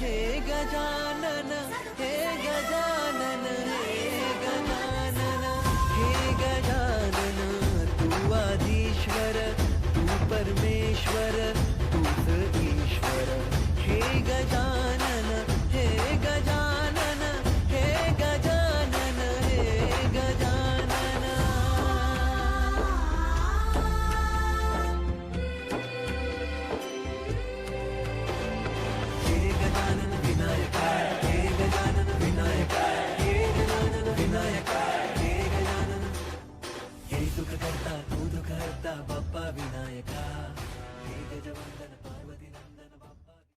के Gaja